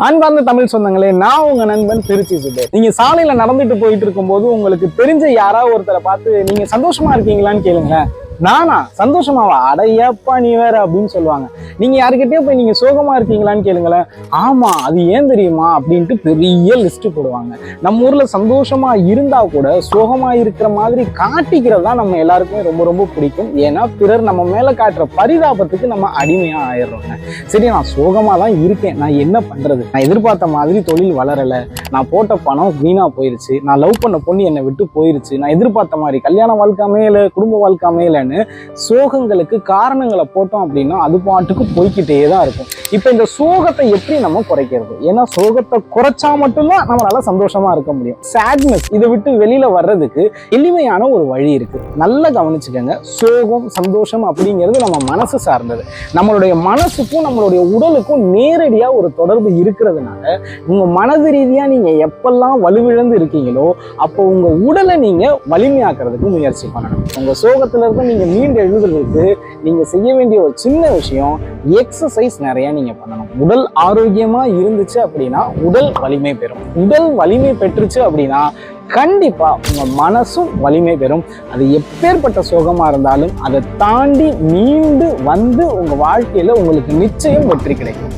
அன்பார்ந்த தமிழ் சொந்தங்களே நான் உங்க நண்பன் திருச்சி சுபேர் நீங்க சாலையில நடந்துட்டு போயிட்டு இருக்கும்போது உங்களுக்கு தெரிஞ்ச யாராவது ஒருத்தரை பார்த்து நீங்க சந்தோஷமா இருக்கீங்களான்னு கேளுங்களேன். நானா? சந்தோஷமாவா அடையப்பா நீ வேற அப்படின்னு சொல்லுவாங்க. நீங்க யாருக்கிட்டே போய் நீங்க சோகமா இருக்கீங்களான்னு கேளுங்களேன். ஆமா அது ஏன் தெரியுமா அப்படின்ட்டு பெரிய லிஸ்ட் போடுவாங்க. நம்ம ஊர்ல சந்தோஷமா இருந்தா கூட சோகமா இருக்கிற மாதிரி காட்டிக்கிறது தான் நம்ம எல்லாருக்குமே ரொம்ப ரொம்ப பிடிக்கும். ஏன்னா பிறர் நம்ம மேல காட்டுற பரிதாபத்துக்கு நம்ம அடிமையா ஆயிடுறோங்க. சரி நான் சோகமா தான் இருக்கேன். நான் என்ன பண்றது? நான் எதிர்பார்த்த மாதிரி தொழில் வளரல. நான் போட்ட பணம் வீணா போயிருச்சு. நான் லவ் பண்ண பொண்ணு என்னை விட்டு போயிருச்சு. நான் எதிர்பார்த்த மாதிரி கல்யாண வாழ்க்கை அமையல குடும்ப வாழ்க்கை அமையலன்னு சோகங்களுக்கு காரணங்களை போட்டோம் அப்படின்னா அது பாட்டுக்கு போய்க்கிட்டே தான் இருக்கும். இப்போ இந்த சோகத்தை எப்படி நம்ம குறைக்கிறது? ஏன்னா சோகத்தை குறைச்சா மட்டும்தான் நம்மளால சந்தோஷமா இருக்க முடியும். சேட்னஸ் இதை விட்டு வெளியில வர்றதுக்கு எளிமையான ஒரு வழி இருக்கு. நல்லா கவனிச்சுக்கோங்க. சோகம் சந்தோஷம் அப்படிங்கிறது நம்ம மனசு சார்ந்தது. நம்மளுடைய மனசுக்கும் நம்மளுடைய உடலுக்கும் நேரடியா ஒரு தொடர்பு இருக்கிறதுனால உங்க மனது ரீதியா நீங்க எப்பெல்லாம் வலுவிழந்து இருக்கீங்களோ அப்போ உங்க உடலை நீங்க வலிமையாக்குறதுக்கு முயற்சி பண்ணணும். உங்க சோகத்துல இருந்து நீங்கள் நீண்ட எழுதுறதுக்கு நீங்கள் செய்ய வேண்டிய ஒரு சின்ன விஷயம் எக்ஸசைஸ் நிறையா நீங்கள் பண்ணணும். உடல் ஆரோக்கியமாக இருந்துச்சு அப்படின்னா உடல் வலிமை பெறும். உடல் வலிமை பெற்றுச்சு அப்படின்னா கண்டிப்பா உங்க மனசும் வலிமை பெறும். அது எப்பேற்பட்ட சோகமா இருந்தாலும் அதை தாண்டி மீண்டு வந்து உங்க வாழ்க்கையில உங்களுக்கு நிச்சயம் வெற்றி கிடைக்கும்.